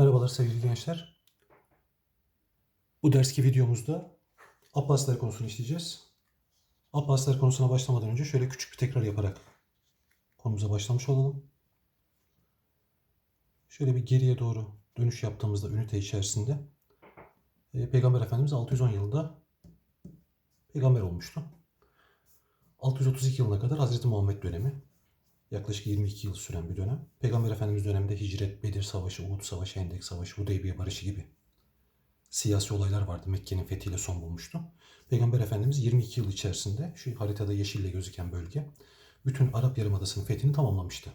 Merhabalar sevgili gençler. Bu derski videomuzda Abbasiler konusunu işleyeceğiz. Abbasiler konusuna başlamadan önce şöyle küçük bir tekrar yaparak konumuza başlamış olalım. Şöyle bir geriye doğru dönüş yaptığımızda ünite içerisinde e, Peygamber Efendimiz 610 yılında peygamber olmuştu. 632 yılına kadar Hazreti Muhammed dönemi. Yaklaşık 22 yıl süren bir dönem. Peygamber Efendimiz döneminde Hicret, Bedir Savaşı, Uhud Savaşı, Hendek Savaşı, Hudeybiye Barışı gibi siyasi olaylar vardı. Mekke'nin fethiyle son bulmuştu. Peygamber Efendimiz 22 yıl içerisinde şu haritada yeşille gözüken bölge bütün Arap Yarımadası'nın fethini tamamlamıştı.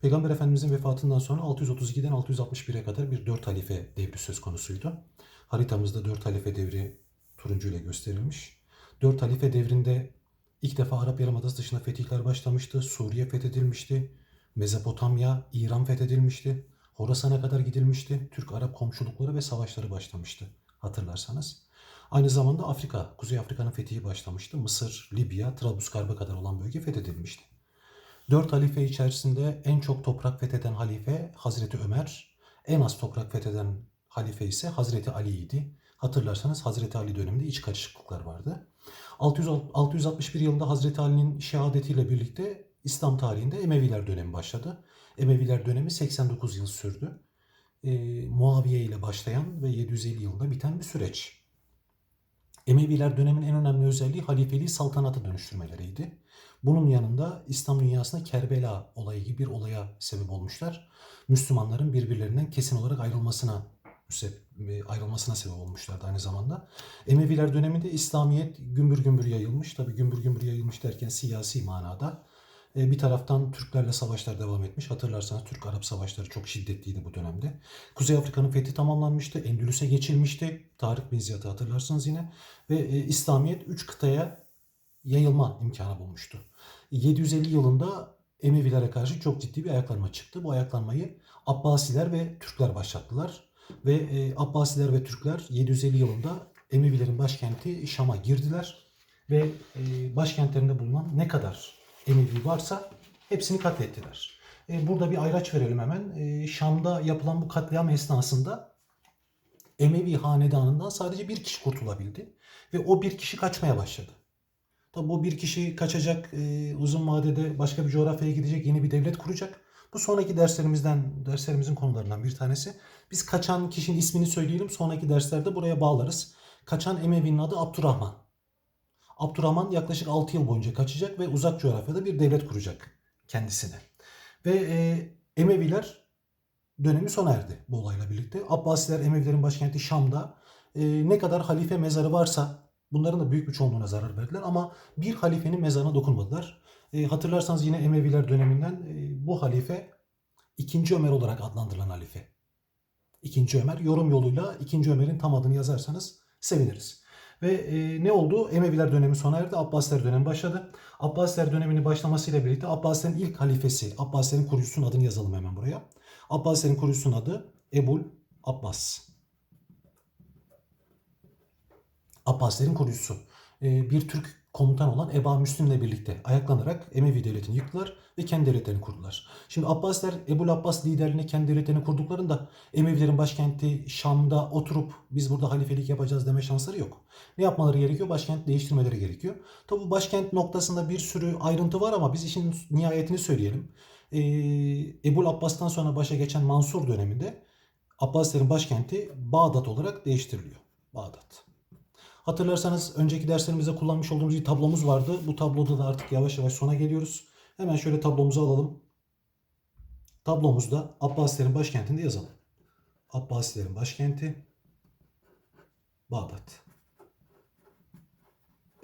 Peygamber Efendimizin vefatından sonra 632'den 661'e kadar bir dört halife devri söz konusuydu. Haritamızda dört halife devri turuncu ile gösterilmiş. Dört halife devrinde ilk defa Arap Yarımadası dışında fetihler başlamıştı. Suriye fethedilmişti. Mezopotamya, İran fethedilmişti. Horasan'a kadar gidilmişti. Türk-Arap komşulukları ve savaşları başlamıştı hatırlarsanız. Aynı zamanda Afrika, Kuzey Afrika'nın fethi başlamıştı. Mısır, Libya, Trablusgarp'a kadar olan bölge fethedilmişti. Dört halife içerisinde en çok toprak fetheden halife Hazreti Ömer, en az toprak fetheden halife ise Hazreti Ali'ydi. Hatırlarsanız Hazreti Ali döneminde iç karışıklıklar vardı. 600 661 yılında Hazreti Ali'nin şehadetiyle birlikte İslam tarihinde Emeviler dönemi başladı. Emeviler dönemi 89 yıl sürdü. Ee, Muaviye ile başlayan ve 750 yılında biten bir süreç. Emeviler dönemin en önemli özelliği halifeliği saltanata dönüştürmeleriydi. Bunun yanında İslam dünyasında Kerbela olayı gibi bir olaya sebep olmuşlar. Müslümanların birbirlerinden kesin olarak ayrılmasına e, ayrılmasına sebep olmuşlardı aynı zamanda. Emeviler döneminde İslamiyet gümbür gümbür yayılmış. Tabi gümbür gümbür yayılmış derken siyasi manada. E, Bir taraftan Türklerle savaşlar devam etmiş. Hatırlarsanız Türk-Arap savaşları çok şiddetliydi bu dönemde. Kuzey Afrika'nın fethi tamamlanmıştı. Endülüs'e geçilmişti. Tarık bin Ziyad'ı hatırlarsınız yine. Ve e, İslamiyet 3 kıtaya yayılma imkanı bulmuştu. 750 yılında Emevilere karşı çok ciddi bir ayaklanma çıktı. Bu ayaklanmayı Abbasiler ve Türkler başlattılar. Ve e, Abbasiler ve Türkler 750 yılında Emevilerin başkenti Şam'a girdiler. Ve e, başkentlerinde bulunan ne kadar Emevi varsa hepsini katlettiler. E, burada bir ayraç verelim hemen. E, Şam'da yapılan bu katliam esnasında Emevi hanedanından sadece bir kişi kurtulabildi. Ve o bir kişi kaçmaya başladı. Tabi bu bir kişi kaçacak, e, uzun vadede başka bir coğrafyaya gidecek, yeni bir devlet kuracak. Bu sonraki derslerimizden, derslerimizin konularından bir tanesi. Biz kaçan kişinin ismini söyleyelim, sonraki derslerde buraya bağlarız. Kaçan Emevi'nin adı Abdurrahman. Abdurrahman yaklaşık 6 yıl boyunca kaçacak ve uzak coğrafyada bir devlet kuracak kendisine. Ve e, Emeviler dönemi sona erdi bu olayla birlikte. Abbasiler Emevilerin başkenti Şam'da e, ne kadar halife mezarı varsa bunların da büyük bir çoğunluğuna zarar verdiler ama bir halifenin mezarına dokunmadılar. E, hatırlarsanız yine Emeviler döneminden e, bu halife 2. Ömer olarak adlandırılan halife. 2. Ömer yorum yoluyla 2. Ömer'in tam adını yazarsanız seviniriz. Ve e, ne oldu? Emeviler dönemi sona erdi. Abbasiler dönemi başladı. Abbasiler döneminin başlamasıyla birlikte Abbasilerin ilk halifesi, Abbasilerin kurucusunun adını yazalım hemen buraya. Abbasilerin kurucusunun adı Ebul Abbas. Abbasilerin kurucusu. E, bir Türk komutan olan Eba Müslim'le birlikte ayaklanarak Emevi devletini yıktılar ve kendi devletlerini kurdular. Şimdi Abbasiler Ebul Abbas liderliğine kendi devletlerini kurduklarında Emevilerin başkenti Şam'da oturup biz burada halifelik yapacağız deme şansları yok. Ne yapmaları gerekiyor? Başkent değiştirmeleri gerekiyor. Tabi başkent noktasında bir sürü ayrıntı var ama biz işin nihayetini söyleyelim. Ee, Ebul Abbas'tan sonra başa geçen Mansur döneminde Abbasilerin başkenti Bağdat olarak değiştiriliyor. Bağdat. Hatırlarsanız önceki derslerimizde kullanmış olduğumuz bir tablomuz vardı. Bu tabloda da artık yavaş yavaş sona geliyoruz. Hemen şöyle tablomuzu alalım. Tablomuzda Abbasilerin başkentinde yazalım. Abbasilerin başkenti Bağdat.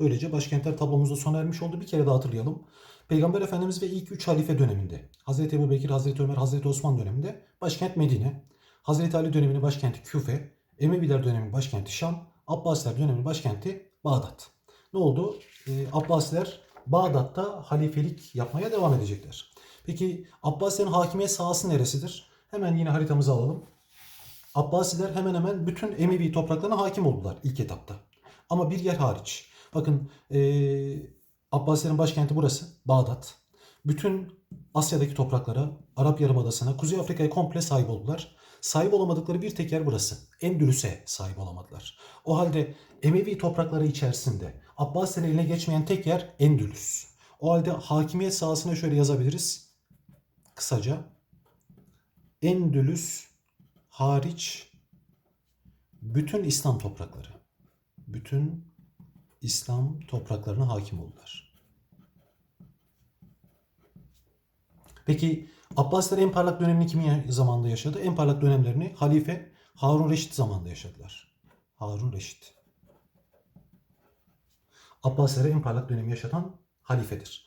Böylece başkentler tablomuzda sona ermiş oldu. Bir kere daha hatırlayalım. Peygamber Efendimiz ve ilk üç halife döneminde Hazreti Ebu Bekir, Hazreti Ömer, Hazreti Osman döneminde başkent Medine. Hazreti Ali döneminin başkenti Küfe. Emeviler döneminin başkenti Şam. Abbasiler döneminin başkenti Bağdat. Ne oldu? Ee, Abbasiler Bağdat'ta halifelik yapmaya devam edecekler. Peki Abbasilerin hakimiyet sahası neresidir? Hemen yine haritamızı alalım. Abbasiler hemen hemen bütün Emevi topraklarına hakim oldular ilk etapta. Ama bir yer hariç. Bakın ee, Abbasilerin başkenti burası Bağdat. Bütün Asya'daki topraklara, Arap Yarımadası'na, Kuzey Afrika'ya komple sahip oldular. Sahip olamadıkları bir tek yer burası. Endülüs'e sahip olamadılar. O halde Emevi toprakları içerisinde Abbasilerin eline geçmeyen tek yer Endülüs. O halde hakimiyet sahasına şöyle yazabiliriz. Kısaca. Endülüs hariç bütün İslam toprakları. Bütün İslam topraklarına hakim oldular. Peki Abbasiler en parlak dönemini kimin zamanında yaşadı? En parlak dönemlerini Halife Harun Reşit zamanında yaşadılar. Harun Reşit. Abbasilere en parlak dönemi yaşatan halifedir.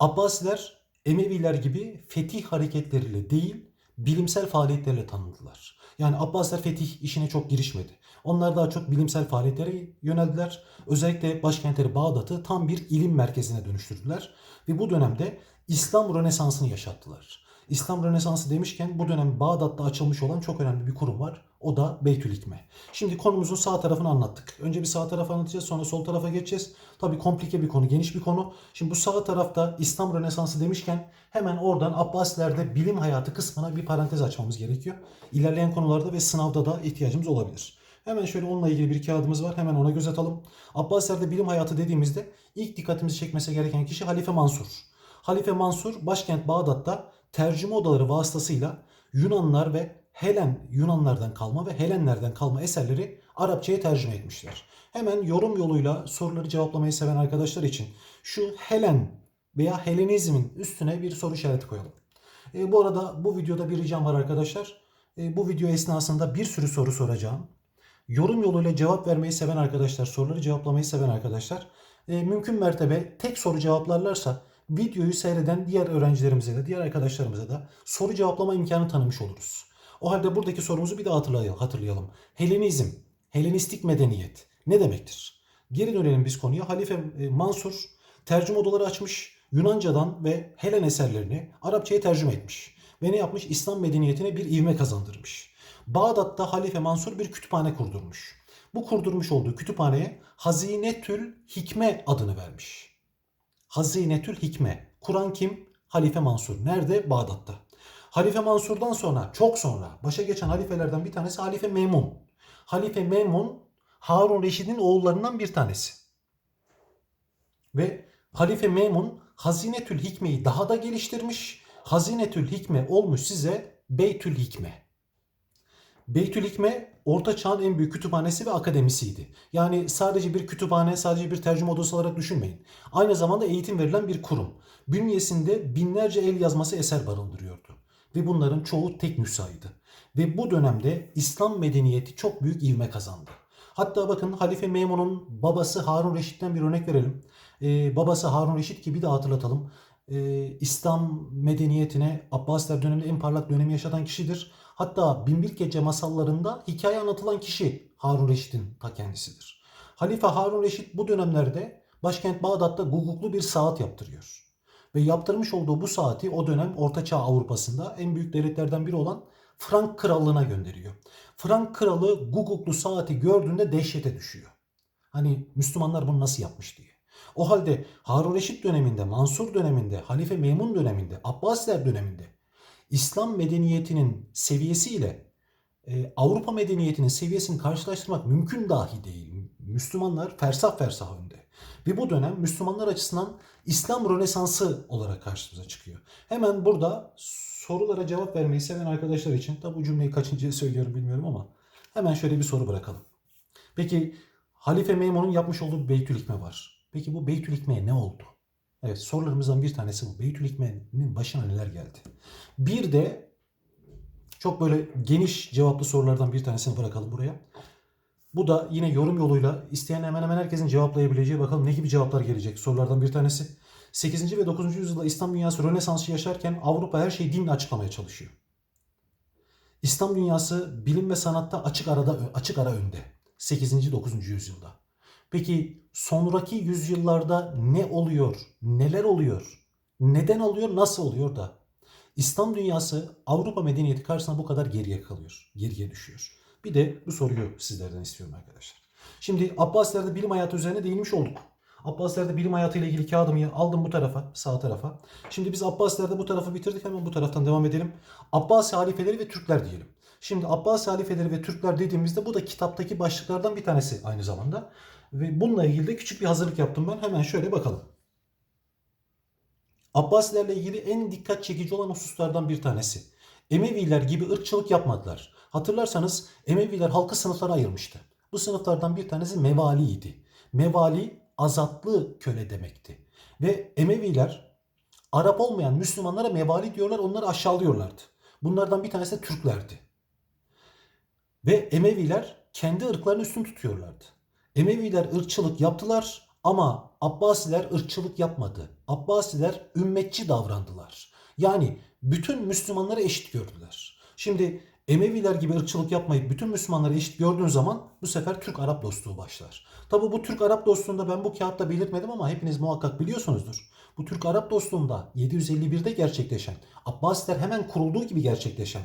Abbasiler Emeviler gibi fetih hareketleriyle değil, bilimsel faaliyetlerle tanındılar. Yani Abbasiler fetih işine çok girişmedi. Onlar daha çok bilimsel faaliyetlere yöneldiler. Özellikle başkentleri Bağdat'ı tam bir ilim merkezine dönüştürdüler. Ve bu dönemde İslam Rönesansı'nı yaşattılar. İslam Rönesansı demişken bu dönem Bağdat'ta açılmış olan çok önemli bir kurum var. O da Beytülikme. Şimdi konumuzun sağ tarafını anlattık. Önce bir sağ tarafı anlatacağız sonra sol tarafa geçeceğiz. Tabii komplike bir konu, geniş bir konu. Şimdi bu sağ tarafta İslam Rönesansı demişken hemen oradan Abbasilerde bilim hayatı kısmına bir parantez açmamız gerekiyor. İlerleyen konularda ve sınavda da ihtiyacımız olabilir. Hemen şöyle onunla ilgili bir kağıdımız var. Hemen ona göz atalım. Abbasilerde bilim hayatı dediğimizde ilk dikkatimizi çekmesi gereken kişi Halife Mansur. Halife Mansur başkent Bağdat'ta tercüme odaları vasıtasıyla Yunanlar ve Helen Yunanlardan kalma ve Helenlerden kalma eserleri Arapçaya tercüme etmişler. Hemen yorum yoluyla soruları cevaplamayı seven arkadaşlar için şu Helen veya Helenizmin üstüne bir soru işareti koyalım. E, bu arada bu videoda bir ricam var arkadaşlar. E, bu video esnasında bir sürü soru soracağım. Yorum yoluyla cevap vermeyi seven arkadaşlar, soruları cevaplamayı seven arkadaşlar e, mümkün mertebe tek soru cevaplarlarsa videoyu seyreden diğer öğrencilerimize de diğer arkadaşlarımıza da soru cevaplama imkanı tanımış oluruz. O halde buradaki sorumuzu bir daha hatırlayalım. hatırlayalım. Helenizm, Helenistik medeniyet ne demektir? Geri dönelim biz konuya. Halife e, Mansur tercüme odaları açmış. Yunancadan ve Helen eserlerini Arapçaya tercüme etmiş. Ve ne yapmış? İslam medeniyetine bir ivme kazandırmış. Bağdat'ta Halife Mansur bir kütüphane kurdurmuş. Bu kurdurmuş olduğu kütüphaneye Hazinetül Hikme adını vermiş. Hazinetül Hikme. Kur'an kim? Halife Mansur. Nerede? Bağdat'ta. Halife Mansur'dan sonra, çok sonra başa geçen halifelerden bir tanesi Halife Memun. Halife Memun Harun Reşid'in oğullarından bir tanesi. Ve Halife Memun Hazinetül Hikme'yi daha da geliştirmiş. Hazinetül Hikme olmuş size Beytül Hikme. Beytül Hikme Orta Çağ'ın en büyük kütüphanesi ve akademisiydi. Yani sadece bir kütüphane, sadece bir tercüme odası olarak düşünmeyin. Aynı zamanda eğitim verilen bir kurum. Bünyesinde binlerce el yazması eser barındırıyordu. Ve bunların çoğu tek nüshaydı. Ve bu dönemde İslam medeniyeti çok büyük ivme kazandı. Hatta bakın Halife Memun'un babası Harun Reşit'ten bir örnek verelim. Ee, babası Harun Reşit ki bir de hatırlatalım. Ee, İslam medeniyetine Abbasiler döneminde en parlak dönemi yaşatan kişidir. Hatta Binbir Gece masallarında hikaye anlatılan kişi Harun Reşit'in ta kendisidir. Halife Harun Reşit bu dönemlerde başkent Bağdat'ta guguklu bir saat yaptırıyor. Ve yaptırmış olduğu bu saati o dönem Orta Çağ Avrupa'sında en büyük devletlerden biri olan Frank Krallığına gönderiyor. Frank Kralı guguklu saati gördüğünde dehşete düşüyor. Hani Müslümanlar bunu nasıl yapmış diye. O halde Harun Reşit döneminde, Mansur döneminde, Halife Memun döneminde, Abbasiler döneminde İslam medeniyetinin seviyesiyle e, Avrupa medeniyetinin seviyesini karşılaştırmak mümkün dahi değil. Müslümanlar fersah fersah önde. Ve bu dönem Müslümanlar açısından İslam Rönesansı olarak karşımıza çıkıyor. Hemen burada sorulara cevap vermeyi seven arkadaşlar için, tabi bu cümleyi kaçıncı söylüyorum bilmiyorum ama hemen şöyle bir soru bırakalım. Peki Halife Meymun'un yapmış olduğu bir Beytül Hikme var. Peki bu Beytül Hikme'ye ne oldu? Evet sorularımızdan bir tanesi bu. Beytül Hikme'nin başına neler geldi? Bir de çok böyle geniş cevaplı sorulardan bir tanesini bırakalım buraya. Bu da yine yorum yoluyla isteyen hemen hemen herkesin cevaplayabileceği bakalım ne gibi cevaplar gelecek sorulardan bir tanesi. 8. ve 9. yüzyılda İslam dünyası Rönesans'ı yaşarken Avrupa her şeyi dinle açıklamaya çalışıyor. İslam dünyası bilim ve sanatta açık arada açık ara önde. 8. 9. yüzyılda. Peki sonraki yüzyıllarda ne oluyor? Neler oluyor? Neden oluyor? Nasıl oluyor da İslam dünyası Avrupa medeniyeti karşısında bu kadar geriye kalıyor. Geriye düşüyor. Bir de bu soruyu sizlerden istiyorum arkadaşlar. Şimdi Abbasilerde bilim hayatı üzerine değinmiş olduk. Abbasilerde bilim hayatıyla ilgili kağıdımı aldım bu tarafa, sağ tarafa. Şimdi biz Abbasilerde bu tarafı bitirdik. Hemen bu taraftan devam edelim. Abbasi halifeleri ve Türkler diyelim. Şimdi Abbasi halifeleri ve Türkler dediğimizde bu da kitaptaki başlıklardan bir tanesi aynı zamanda. Ve bununla ilgili de küçük bir hazırlık yaptım ben. Hemen şöyle bakalım. Abbasilerle ilgili en dikkat çekici olan hususlardan bir tanesi. Emeviler gibi ırkçılık yapmadılar. Hatırlarsanız Emeviler halkı sınıflara ayırmıştı. Bu sınıflardan bir tanesi mevaliydi. Mevali azatlı köle demekti. Ve Emeviler Arap olmayan Müslümanlara mevali diyorlar, onları aşağılıyorlardı. Bunlardan bir tanesi de Türklerdi. Ve Emeviler kendi ırklarını üstün tutuyorlardı. Emeviler ırkçılık yaptılar ama Abbasiler ırkçılık yapmadı. Abbasiler ümmetçi davrandılar. Yani bütün Müslümanları eşit gördüler. Şimdi Emeviler gibi ırkçılık yapmayıp bütün Müslümanları eşit gördüğün zaman bu sefer Türk-Arap dostluğu başlar. Tabi bu Türk-Arap dostluğunda ben bu kağıtta belirtmedim ama hepiniz muhakkak biliyorsunuzdur. Bu Türk-Arap dostluğunda 751'de gerçekleşen, Abbasiler hemen kurulduğu gibi gerçekleşen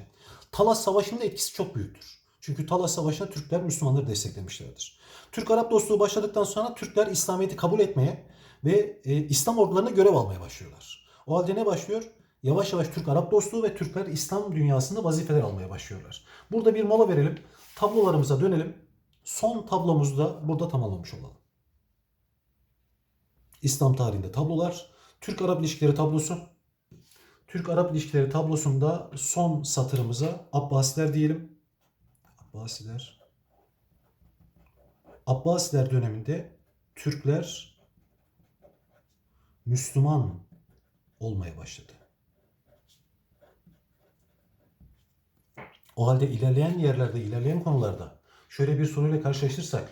Talas Savaşı'nın etkisi çok büyüktür. Çünkü Talas Savaşı'nda Türkler Müslümanları desteklemişlerdir. Türk-Arap dostluğu başladıktan sonra Türkler İslamiyet'i kabul etmeye ve e, İslam ordularına görev almaya başlıyorlar. O halde ne başlıyor? Yavaş yavaş Türk-Arap dostluğu ve Türkler İslam dünyasında vazifeler almaya başlıyorlar. Burada bir mola verelim. Tablolarımıza dönelim. Son tablomuzu da burada tamamlamış olalım. İslam tarihinde tablolar. Türk-Arap ilişkileri tablosu. Türk-Arap ilişkileri tablosunda son satırımıza Abbasiler diyelim. Abbasiler. Abbasiler döneminde Türkler Müslüman olmaya başladı. O halde ilerleyen yerlerde, ilerleyen konularda şöyle bir soruyla karşılaşırsak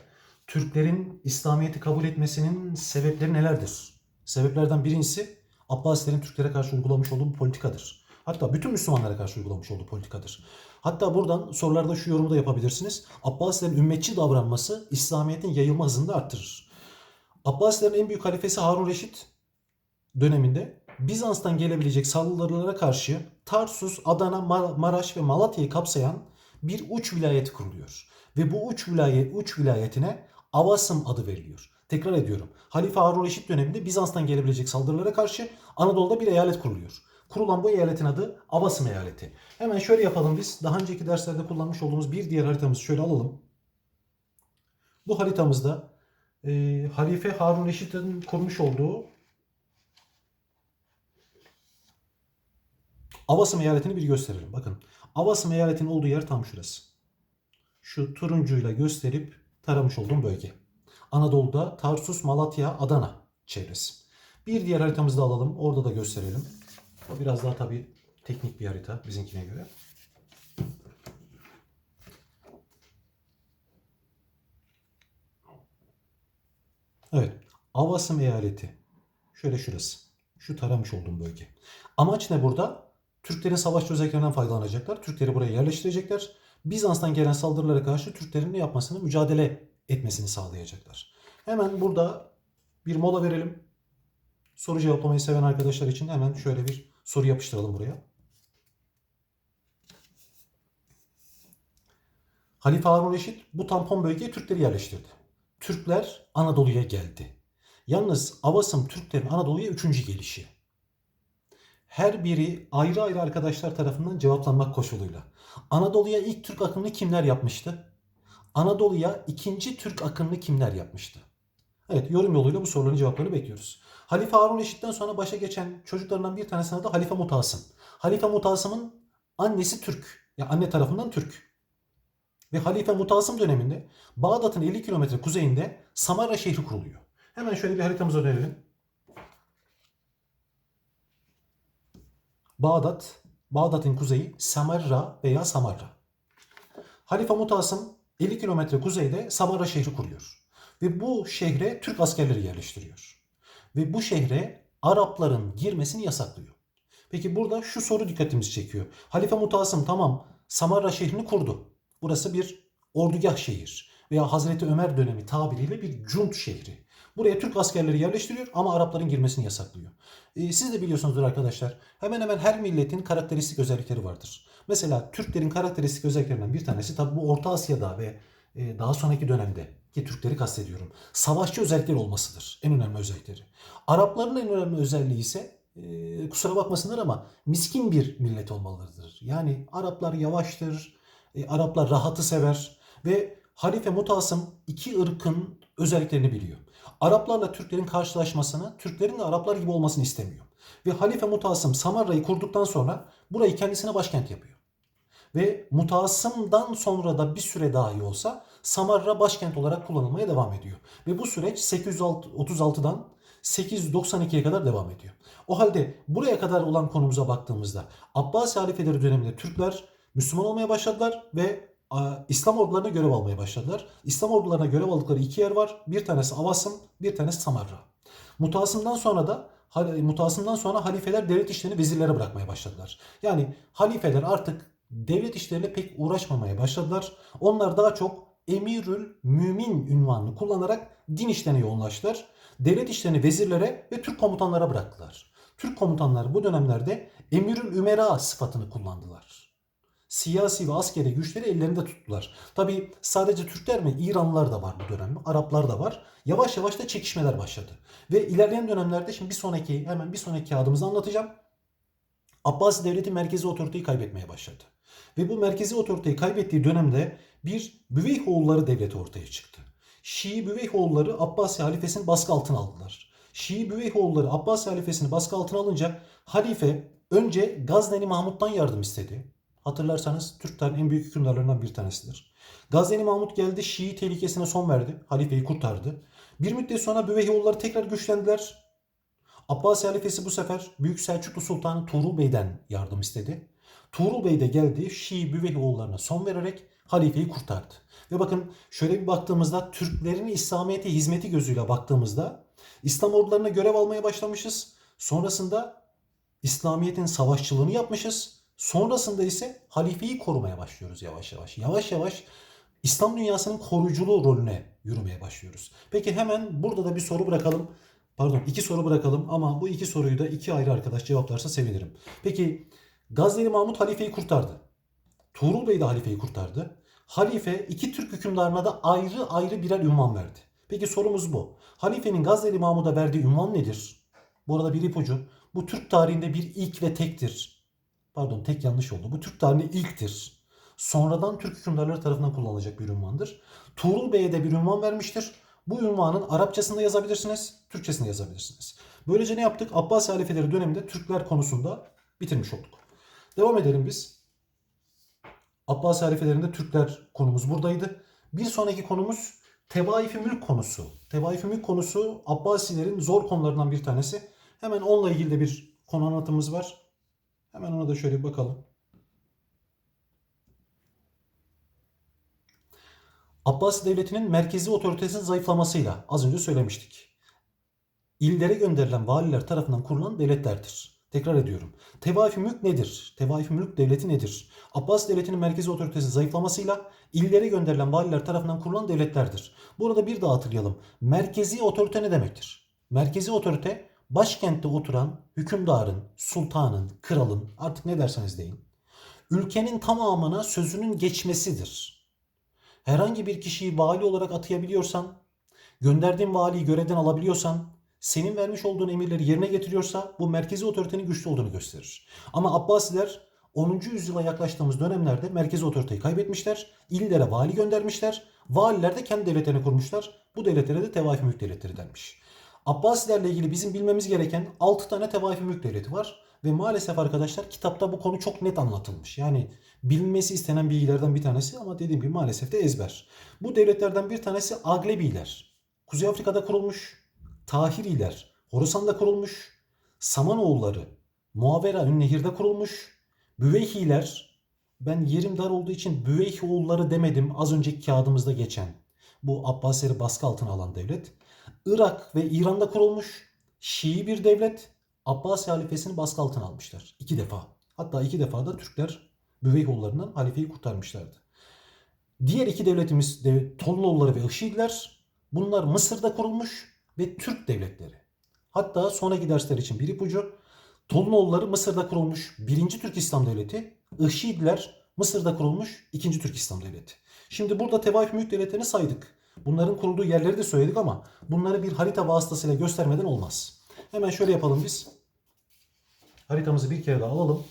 Türklerin İslamiyet'i kabul etmesinin sebepleri nelerdir? Sebeplerden birincisi Abbasilerin Türklere karşı uygulamış olduğu bir politikadır. Hatta bütün Müslümanlara karşı uygulamış olduğu politikadır. Hatta buradan sorularda şu yorumu da yapabilirsiniz. Abbasilerin ümmetçi davranması İslamiyet'in yayılma hızını da arttırır. Abbasilerin en büyük halifesi Harun Reşit döneminde Bizans'tan gelebilecek saldırılara karşı Tarsus, Adana, Maraş ve Malatya'yı kapsayan bir uç vilayeti kuruluyor. Ve bu uç vilayet uç vilayetine Avasım adı veriliyor. Tekrar ediyorum. Halife Harun Reşit döneminde Bizans'tan gelebilecek saldırılara karşı Anadolu'da bir eyalet kuruluyor. Kurulan bu eyaletin adı Avasım eyaleti. Hemen şöyle yapalım biz. Daha önceki derslerde kullanmış olduğumuz bir diğer haritamızı şöyle alalım. Bu haritamızda e, Halife Harun Reşit'in kurmuş olduğu Avasım eyaletini bir gösterelim. Bakın Avasım eyaletinin olduğu yer tam şurası. Şu turuncuyla gösterip taramış olduğum bölge. Anadolu'da Tarsus, Malatya, Adana çevresi. Bir diğer haritamızı da alalım. Orada da gösterelim. O biraz daha tabii teknik bir harita bizimkine göre. Evet. Avasım eyaleti. Şöyle şurası. Şu taramış olduğum bölge. Amaç ne burada? Türklerin savaş özelliklerinden faydalanacaklar. Türkleri buraya yerleştirecekler. Bizans'tan gelen saldırılara karşı Türklerin ne yapmasını, mücadele etmesini sağlayacaklar. Hemen burada bir mola verelim. Soru cevaplamayı seven arkadaşlar için hemen şöyle bir soru yapıştıralım buraya. Halife Harun Reşit bu tampon bölgeye Türkleri yerleştirdi. Türkler Anadolu'ya geldi. Yalnız Avasım Türklerin Anadolu'ya üçüncü gelişi. Her biri ayrı ayrı arkadaşlar tarafından cevaplanmak koşuluyla. Anadolu'ya ilk Türk akınını kimler yapmıştı? Anadolu'ya ikinci Türk akınını kimler yapmıştı? Evet yorum yoluyla bu soruların cevaplarını bekliyoruz. Halife Harun Reşit'ten sonra başa geçen çocuklarından bir tanesinin adı Halife Mutasım. Halife Mutasım'ın annesi Türk. Ya yani anne tarafından Türk. Ve Halife Mutasım döneminde Bağdat'ın 50 kilometre kuzeyinde Samarra şehri kuruluyor. Hemen şöyle bir haritamıza dönelim. Bağdat, Bağdat'ın kuzeyi Samarra veya Samarra. Halife Mutasım 50 kilometre kuzeyde Samarra şehri kuruyor. Ve bu şehre Türk askerleri yerleştiriyor. Ve bu şehre Arapların girmesini yasaklıyor. Peki burada şu soru dikkatimizi çekiyor. Halife Mutasım tamam Samarra şehrini kurdu. Burası bir ordugah şehir veya Hazreti Ömer dönemi tabiriyle bir cunt şehri. Buraya Türk askerleri yerleştiriyor ama Arapların girmesini yasaklıyor. Ee, siz de biliyorsunuzdur arkadaşlar. Hemen hemen her milletin karakteristik özellikleri vardır. Mesela Türklerin karakteristik özelliklerinden bir tanesi tabi bu Orta Asya'da ve e, daha sonraki dönemde ki Türkleri kastediyorum. Savaşçı özellikleri olmasıdır. En önemli özellikleri. Arapların en önemli özelliği ise e, kusura bakmasınlar ama miskin bir millet olmalıdır. Yani Araplar yavaştır, e, Araplar rahatı sever ve Halife Mutasım iki ırkın özelliklerini biliyor. Araplarla Türklerin karşılaşmasını, Türklerin de Araplar gibi olmasını istemiyor. Ve Halife Mutasım Samarra'yı kurduktan sonra burayı kendisine başkent yapıyor. Ve Mutasım'dan sonra da bir süre dahi olsa Samarra başkent olarak kullanılmaya devam ediyor. Ve bu süreç 836'dan 892'ye kadar devam ediyor. O halde buraya kadar olan konumuza baktığımızda Abbasi halifeleri döneminde Türkler Müslüman olmaya başladılar ve İslam ordularına görev almaya başladılar. İslam ordularına görev aldıkları iki yer var. Bir tanesi Avasım, bir tanesi Samarra. Mutasım'dan sonra da Mutasım'dan sonra halifeler devlet işlerini vezirlere bırakmaya başladılar. Yani halifeler artık devlet işleriyle pek uğraşmamaya başladılar. Onlar daha çok Emirül Mümin ünvanını kullanarak din işlerine yoğunlaştılar. Devlet işlerini vezirlere ve Türk komutanlara bıraktılar. Türk komutanları bu dönemlerde Emirül Ümera sıfatını kullandılar. Siyasi ve askeri güçleri ellerinde tuttular. Tabi sadece Türkler mi? İranlılar da var bu dönemde. Araplar da var. Yavaş yavaş da çekişmeler başladı. Ve ilerleyen dönemlerde şimdi bir sonraki hemen bir sonraki kağıdımızı anlatacağım. Abbasi devleti merkezi otoriteyi kaybetmeye başladı. Ve bu merkezi otoriteyi kaybettiği dönemde bir Büveyhoğulları devleti ortaya çıktı. Şii Büveyhoğulları Abbasi halifesini baskı altına aldılar. Şii Büveyhoğulları Abbasi halifesini baskı altına alınca halife önce Gazneli Mahmut'tan yardım istedi. Hatırlarsanız Türklerin en büyük hükümdarlarından bir tanesidir. Gazneli Mahmut geldi Şii tehlikesine son verdi. Halifeyi kurtardı. Bir müddet sonra Büveyhoğulları tekrar güçlendiler. Abbasi halifesi bu sefer Büyük Selçuklu Sultanı Tuğrul Bey'den yardım istedi. Tuğrul Bey de geldi Şii Büveyhoğullarına son vererek halifeyi kurtardı. Ve bakın şöyle bir baktığımızda Türklerin İslamiyet'e hizmeti gözüyle baktığımızda İslam ordularına görev almaya başlamışız. Sonrasında İslamiyet'in savaşçılığını yapmışız. Sonrasında ise halifeyi korumaya başlıyoruz yavaş yavaş. Yavaş yavaş İslam dünyasının koruyuculuğu rolüne yürümeye başlıyoruz. Peki hemen burada da bir soru bırakalım. Pardon iki soru bırakalım ama bu iki soruyu da iki ayrı arkadaş cevaplarsa sevinirim. Peki Gazneli Mahmut halifeyi kurtardı. Tuğrul Bey de halifeyi kurtardı. Halife iki Türk hükümdarına da ayrı ayrı birer ünvan verdi. Peki sorumuz bu. Halifenin Gazneli Mahmud'a verdiği ünvan nedir? Bu arada bir ipucu. Bu Türk tarihinde bir ilk ve tektir. Pardon tek yanlış oldu. Bu Türk tarihinde ilktir. Sonradan Türk hükümdarları tarafından kullanılacak bir ünvandır. Tuğrul Bey'e de bir ünvan vermiştir. Bu ünvanın Arapçasında yazabilirsiniz, Türkçesinde yazabilirsiniz. Böylece ne yaptık? Abbasi halifeleri döneminde Türkler konusunda bitirmiş olduk. Devam edelim biz. Abbasi halifelerinde Türkler konumuz buradaydı. Bir sonraki konumuz Tevaif-i Mülk konusu. Tevaif-i Mülk konusu Abbasilerin zor konularından bir tanesi. Hemen onunla ilgili de bir konu anlatımız var. Hemen ona da şöyle bir bakalım. Abbasi Devleti'nin merkezi otoritesinin zayıflamasıyla az önce söylemiştik. İllere gönderilen valiler tarafından kurulan devletlerdir. Tekrar ediyorum. Tevaif-i mülk nedir? Tevaif-i mülk devleti nedir? Abbas devletinin merkezi otoritesinin zayıflamasıyla illere gönderilen valiler tarafından kurulan devletlerdir. Burada bir daha hatırlayalım. Merkezi otorite ne demektir? Merkezi otorite başkentte oturan hükümdarın, sultanın, kralın artık ne derseniz deyin. Ülkenin tamamına sözünün geçmesidir. Herhangi bir kişiyi vali olarak atayabiliyorsan, gönderdiğin valiyi görevden alabiliyorsan, senin vermiş olduğun emirleri yerine getiriyorsa bu merkezi otoritenin güçlü olduğunu gösterir. Ama Abbasiler 10. yüzyıla yaklaştığımız dönemlerde merkezi otoriteyi kaybetmişler. İllere vali göndermişler. Valiler de kendi devletlerini kurmuşlar. Bu devletlere de tevaif mülk devletleri denmiş. Abbasilerle ilgili bizim bilmemiz gereken 6 tane tevaif mülk devleti var. Ve maalesef arkadaşlar kitapta bu konu çok net anlatılmış. Yani bilinmesi istenen bilgilerden bir tanesi ama dediğim gibi maalesef de ezber. Bu devletlerden bir tanesi Aglebiler. Kuzey Afrika'da kurulmuş. Tahiriler Horasan'da kurulmuş. Samanoğulları Muavera Ünnehir'de kurulmuş. Büveyhiler ben yerim dar olduğu için Büveyhioğulları demedim az önceki kağıdımızda geçen. Bu Abbasileri baskı altına alan devlet. Irak ve İran'da kurulmuş. Şii bir devlet. Abbasi halifesini baskı altına almışlar. iki defa. Hatta iki defa da Türkler Büveyhoğullarından halifeyi kurtarmışlardı. Diğer iki devletimiz de Tolloğulları ve Işidiler. Bunlar Mısır'da kurulmuş ve Türk devletleri. Hatta sonraki dersler için bir ipucu. Tolunoğulları Mısır'da kurulmuş birinci Türk İslam Devleti. Işidiler Mısır'da kurulmuş ikinci Türk İslam Devleti. Şimdi burada tevaif mülk devletlerini saydık. Bunların kurulduğu yerleri de söyledik ama bunları bir harita vasıtasıyla göstermeden olmaz. Hemen şöyle yapalım biz. Haritamızı bir kere daha alalım.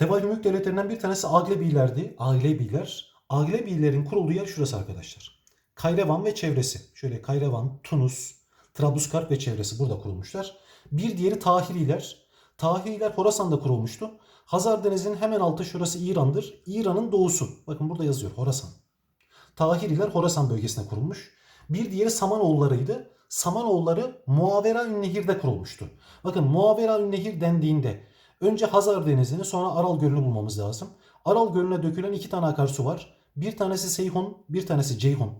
Tevaif mülk devletlerinden bir tanesi Aglebilerdi. Aglebiler. Aglebilerin kurulduğu yer şurası arkadaşlar. Kayrevan ve çevresi. Şöyle Kayrevan, Tunus, Trablusgarp ve çevresi burada kurulmuşlar. Bir diğeri Tahiriler. Tahiriler Horasan'da kurulmuştu. Hazar Denizi'nin hemen altı şurası İran'dır. İran'ın doğusu. Bakın burada yazıyor Horasan. Tahiriler Horasan bölgesine kurulmuş. Bir diğeri Samanoğullarıydı. Samanoğulları Muavera Nehir'de kurulmuştu. Bakın Muavera Nehir dendiğinde önce Hazar Denizi'ni sonra Aral Gölü'nü bulmamız lazım. Aral Gölü'ne dökülen iki tane akarsu var. Bir tanesi Seyhun, bir tanesi Ceyhun.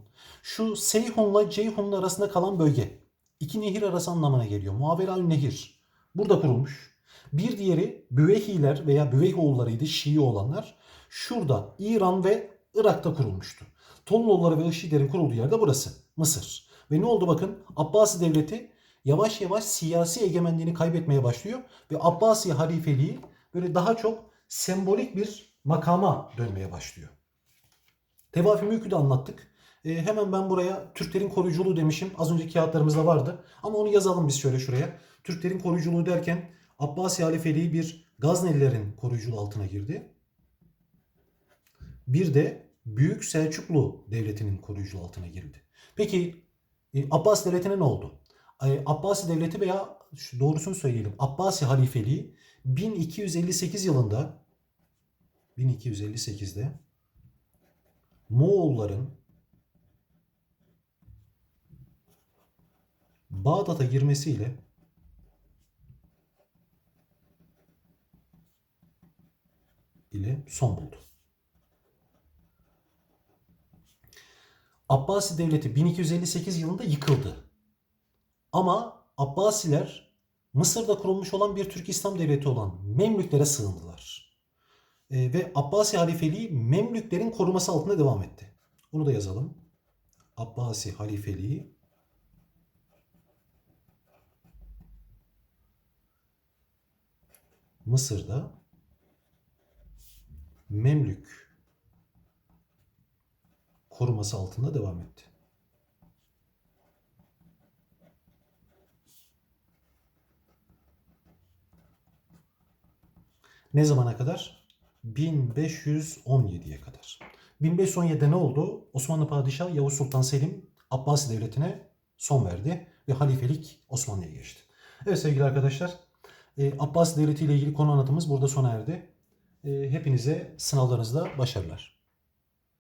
Şu Seyhun'la Ceyhun'un arasında kalan bölge. İki nehir arası anlamına geliyor. Muavera Nehir. Burada kurulmuş. Bir diğeri Büveyhiler veya Büveyhoğullarıydı Şii olanlar. Şurada İran ve Irak'ta kurulmuştu. Tolunoğulları ve Işider'in kurulduğu yer de burası. Mısır. Ve ne oldu bakın? Abbasi devleti yavaş yavaş siyasi egemenliğini kaybetmeye başlıyor. Ve Abbasi halifeliği böyle daha çok sembolik bir makama dönmeye başlıyor. Tevafi mülkü de anlattık. E, hemen ben buraya Türklerin koruyuculuğu demişim. Az önceki kağıtlarımızda vardı. Ama onu yazalım biz şöyle şuraya. Türklerin koruyuculuğu derken Abbasi halifeliği bir Gaznelilerin koruyuculuğu altına girdi. Bir de Büyük Selçuklu Devleti'nin koruyuculuğu altına girdi. Peki e, Abbas Devleti'ne ne oldu? Abbasi Devleti veya doğrusunu söyleyelim. Abbasi halifeliği 1258 yılında 1258'de Moğolların Bağdat'a girmesiyle ile son buldu. Abbasi Devleti 1258 yılında yıkıldı. Ama Abbasiler Mısır'da kurulmuş olan bir Türk İslam Devleti olan Memlüklere sığındılar. Ee, ve Abbasi halifeliği Memlüklerin koruması altında devam etti. Bunu da yazalım. Abbasi halifeliği Mısır'da Memlük koruması altında devam etti. Ne zamana kadar? 1517'ye kadar. 1517'de ne oldu? Osmanlı Padişahı Yavuz Sultan Selim Abbasi Devleti'ne son verdi ve halifelik Osmanlı'ya geçti. Evet sevgili arkadaşlar, e, Abbasi Devleti ile ilgili konu anlatımız burada sona erdi. E, hepinize sınavlarınızda başarılar.